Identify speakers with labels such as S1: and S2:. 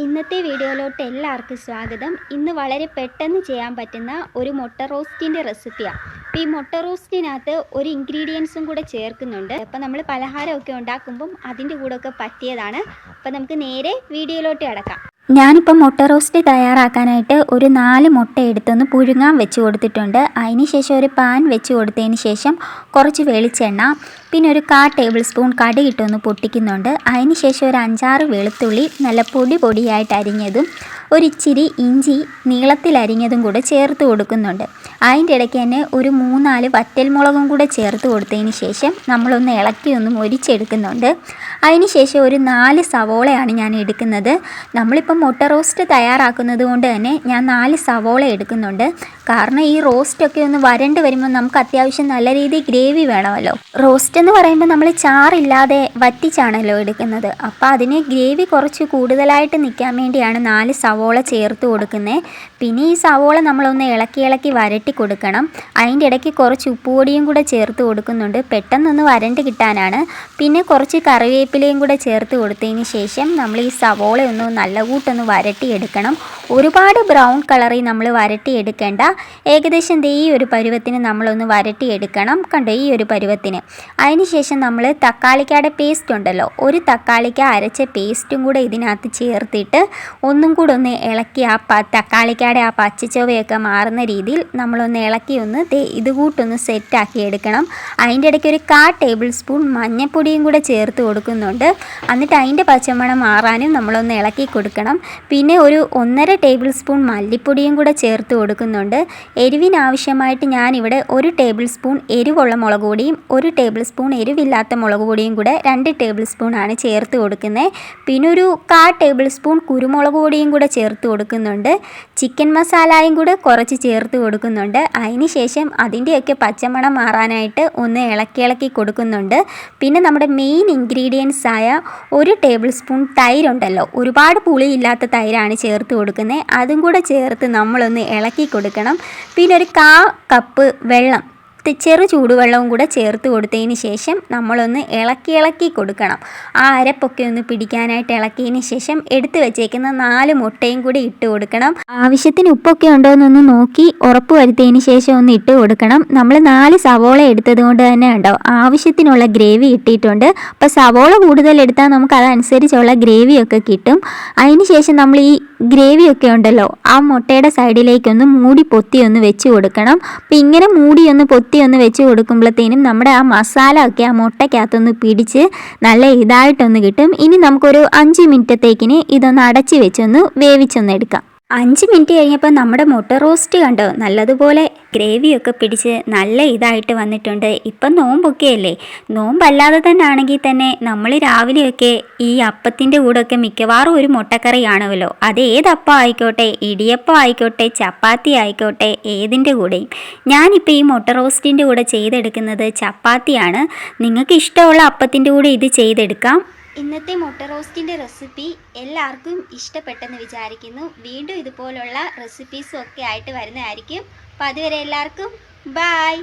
S1: ഇന്നത്തെ വീഡിയോയിലോട്ട് എല്ലാവർക്കും സ്വാഗതം. ഇന്ന് വളരെ പെട്ടെന്ന് ചെയ്യാൻ പറ്റുന്ന ഒരു മുട്ട റോസ്റ്റിന്റെ റെസിപ്പിയാണ് അപ്പോൾ ഈ മുട്ട റോസ്റ്റിനകത്ത് ഒരു ഇൻഗ്രീഡിയൻസും കൂടെ ചേർക്കുന്നുണ്ട്. അപ്പോൾ നമ്മൾ പലഹാരമൊക്കെ ഉണ്ടാക്കുമ്പം അതിന്റെ കൂടെയൊക്കെ പറ്റിയതാണ്. അപ്പോൾ നമുക്ക് നേരെ വീഡിയോയിലോട്ട് കിടക്കാം. ഞാനിപ്പോൾ മുട്ട റോസ്റ്റ് തയ്യാറാക്കാനായിട്ട് ഒരു നാല് മുട്ട എടുത്തൊന്ന് പുഴുങ്ങാൻ വെച്ച് കൊടുത്തിട്ടുണ്ട്. അതിന് ശേഷം ഒരു പാൻ വെച്ച് കൊടുത്തതിന് ശേഷം കുറച്ച് വെളിച്ചെണ്ണ പിന്നെ ഒരു കാ ടേബിൾ സ്പൂൺ കടുകിട്ടൊന്ന് പൊട്ടിക്കുന്നുണ്ട്. അതിന് ശേഷം ഒരു അഞ്ചാറ് വെളുത്തുള്ളി നല്ല പൊടി പൊടിയായിട്ട് അരിഞ്ഞതും ഒരിച്ചിരി ഇഞ്ചി നീളത്തിലരിഞ്ഞതും കൂടെ ചേർത്ത് കൊടുക്കുന്നുണ്ട്. അതിന്റെ ഇടയ്ക്ക് തന്നെ ഒരു മൂന്നാൽ വറ്റൽമുളകും കൂടെ ചേർത്ത് കൊടുത്തതിന് ശേഷം നമ്മളൊന്ന് ഇളക്കി ഒന്ന് മൊരിച്ചെടുക്കുന്നുണ്ട്. അതിന് ശേഷം ഒരു നാല് സവോളയാണ് ഞാൻ എടുക്കുന്നത്. നമ്മളിപ്പോൾ മുട്ട റോസ്റ്റ് തയ്യാറാക്കുന്നത് കൊണ്ട് തന്നെ ഞാൻ നാല് സവോള എടുക്കുന്നുണ്ട്. കാരണം ഈ റോസ്റ്റൊക്കെ ഒന്ന് വരണ്ട് വരുമ്പോൾ നമുക്ക് അത്യാവശ്യം നല്ല രീതിയിൽ ഗ്രേവി വേണമല്ലോ. റോസ്റ്റ് എന്ന് പറയുമ്പോൾ നമ്മൾ ചാറില്ലാതെ വറ്റിച്ചാണല്ലോ എടുക്കുന്നത്. അപ്പോൾ അതിന് ഗ്രേവി കുറച്ച് കൂടുതലായിട്ട് നിൽക്കാൻ വേണ്ടിയാണ് നാല് സവോള ചേർത്ത് കൊടുക്കുന്നത് പിന്നെ ഈ സവോള നമ്മളൊന്ന് ഇളക്കി ഇളക്കി വരട്ടി കൊടുക്കണം. അതിന്റെ ഇടയ്ക്ക് കുറച്ച് ഉപ്പുപൊടിയും കൂടെ ചേർത്ത് കൊടുക്കുന്നുണ്ട്. പെട്ടെന്നൊന്ന് വരണ്ട് കിട്ടാനാണ്. പിന്നെ കുറച്ച് കറിവേപ്പിലയും കൂടെ ചേർത്ത് കൊടുത്തതിന് ശേഷം നമ്മൾ ഈ സവോള ഒന്ന് നല്ല കൂട്ടൊന്ന് വരട്ടിയെടുക്കണം ഒരുപാട് ബ്രൗൺ കളറിൽ നമ്മൾ വരട്ടിയെടുക്കേണ്ട ഏകദേശം ദേ ഈ ഒരു പരുവത്തിന് നമ്മളൊന്ന് വരട്ടിയെടുക്കണം കണ്ടോ ഈ ഒരു പരുവത്തിന്. അതിനുശേഷം നമ്മൾ തക്കാളിക്കയുടെ പേസ്റ്റ് ഉണ്ടല്ലോ. ഒരു തക്കാളിക്ക അരച്ച പേസ്റ്റും കൂടെ ഇതിനകത്ത് ചേർത്തിട്ട് ഒന്നും കൂടെ ഒന്ന് ഇളക്കി ആ പ തക്കാളിക്കാടെ ആ പച്ചച്ചുവയൊക്കെ മാറുന്ന രീതിയിൽ നമ്മളൊന്ന് ഇളക്കി ഒന്ന് ദേ ഇത് കൂട്ടൊന്ന് സെറ്റാക്കി എടുക്കണം. അതിന്റെ ഇടയ്ക്ക് ഒരു കാ ടേബിൾ സ്പൂൺ മഞ്ഞൾപ്പൊടിയും കൂടെ ചേർത്ത് കൊടുക്കുന്നുണ്ട്. എന്നിട്ട് അതിന്റെ പച്ചമണം മാറാനും നമ്മളൊന്ന് ഇളക്കി കൊടുക്കണം. പിന്നെ ഒരു ഒന്നര ടേബിൾ സ്പൂൺ മല്ലിപ്പൊടിയും കൂടെ ചേർത്ത് കൊടുക്കുന്നുണ്ട്. എരിവിനാവശ്യമായിട്ട് ഞാനിവിടെ ഒരു ടേബിൾ സ്പൂൺ എരിവുള്ള മുളക് പൊടിയും ഒരു ടേബിൾ സ്പൂൺ എരിവില്ലാത്ത മുളക് പൊടിയും കൂടെ രണ്ട് ടേബിൾ ആണ് ചേർത്ത് കൊടുക്കുന്നത്. പിന്നെ ഒരു കാ ടേബിൾ സ്പൂൺ കുരുമുളക് പൊടിയും കൂടെ ചേർത്ത് കൊടുക്കുന്നുണ്ട്. ചിക്കൻ മസാലയും കൂടെ കുറച്ച് ചേർത്ത് കൊടുക്കുന്നുണ്ട്. അതിന് ശേഷം അതിന്റെയൊക്കെ പച്ചമണം മാറാനായിട്ട് ഒന്ന് ഇളക്കി ഇളക്കി കൊടുക്കുന്നുണ്ട്. പിന്നെ നമ്മുടെ മെയിൻ ഇൻഗ്രീഡിയൻസ് ആയ ഒരു ടേബിൾ സ്പൂൺ തൈരുണ്ടല്ലോ ഒരുപാട് പുളിയില്ലാത്ത തൈരാണ് ചേർത്ത് കൊടുക്കുന്നത്. അതും കൂടെ ചേർത്ത് നമ്മളൊന്ന് ഇളക്കി കൊടുക്കണം. പിന്നെ ഒരു കാ കപ്പ് വെള്ളം ചെറു ചൂടുവെള്ളവും കൂടെ ചേർത്ത് കൊടുത്തതിന് ശേഷം നമ്മളൊന്ന് ഇളക്കി ഇളക്കി കൊടുക്കണം. ആ അരപ്പൊക്കെ ഒന്ന് പിടിക്കാനായിട്ട് ഇളക്കിയതിന് ശേഷം എടുത്തു വെച്ചേക്കുന്ന നാല് മുട്ടയും കൂടി ഇട്ട് കൊടുക്കണം. ആവശ്യത്തിന് ഉപ്പൊക്കെ ഉണ്ടോ എന്നൊന്ന് നോക്കി ഉറപ്പ് വരുത്തിയതിന് ശേഷം ഒന്ന് ഇട്ട് കൊടുക്കണം. നമ്മൾ നാല് സവോള എടുത്തത് കൊണ്ട് തന്നെ ഉണ്ടോ? ആവശ്യത്തിനുള്ള ഗ്രേവി ഇട്ടിട്ടുണ്ട് അപ്പോൾ സവോള കൂടുതൽ എടുത്താൽ നമുക്ക് അതനുസരിച്ചുള്ള ഗ്രേവിയൊക്കെ കിട്ടും. അതിന് ശേഷം നമ്മൾ ഈ ഗ്രേവിയൊക്കെ ഉണ്ടല്ലോ ആ മുട്ടയുടെ സൈഡിലേക്കൊന്ന് മൂടി പൊത്തി ഒന്ന് വെച്ച് കൊടുക്കണം. അപ്പോൾ ഇങ്ങനെ മൂടി ഒന്ന് പൊത്തി ഒന്ന് വെച്ച് കൊടുക്കുമ്പോഴത്തേനും നമ്മുടെ ആ മസാല ഒക്കെ ആ മുട്ടയ്ക്കകത്തൊന്ന് പിടിച്ച് നല്ല ഇതായിട്ടൊന്ന് കിട്ടും. ഇനി നമുക്കൊരു അഞ്ച് മിനിറ്റത്തേക്കിന് ഇതൊന്ന് അടച്ച് വെച്ചൊന്ന് വേവിച്ചൊന്ന് എടുക്കാം. അഞ്ച് മിനിറ്റ് കഴിഞ്ഞപ്പോൾ നമ്മുടെ മുട്ട റോസ്റ്റ് കണ്ടോ? നല്ലതുപോലെ ഗ്രേവിയൊക്കെ പിടിച്ച് നല്ല ഇതായിട്ട് വന്നിട്ടുണ്ട്. ഇപ്പം നോമ്പൊക്കെ അല്ലേ നോമ്പല്ലാതെ തന്നെ ആണെങ്കിൽ തന്നെ നമ്മൾ രാവിലെയൊക്കെ ഈ അപ്പത്തിന്റെ കൂടെയൊക്കെ മിക്കവാറും ഒരു മുട്ടക്കറി കാണുമല്ലോ അത് ഏതപ്പം ആയിക്കോട്ടെ ഇടിയപ്പം ആയിക്കോട്ടെ ചപ്പാത്തി ആയിക്കോട്ടെ ഏതിന്റെ കൂടെയും. ഞാനിപ്പോൾ ഈ മുട്ട റോസ്റ്റിന്റെ കൂടെ ചെയ്തെടുക്കുന്നത് ചപ്പാത്തിയാണ്. നിങ്ങൾക്ക് ഇഷ്ടമുള്ള അപ്പത്തിന്റെ കൂടെ ഇത് ചെയ്തെടുക്കാം. ഇന്നത്തെ മുട്ട റോസ്റ്റിന്റെ റെസിപ്പി എല്ലാവർക്കും ഇഷ്ടപ്പെട്ടെന്ന് വിചാരിക്കുന്നു. വീണ്ടും ഇതുപോലുള്ള റെസിപ്പീസും ഒക്കെ ആയിട്ട് വരുന്നതായിരിക്കും. അപ്പോൾ അതുവരെ എല്ലാവർക്കും ബായ്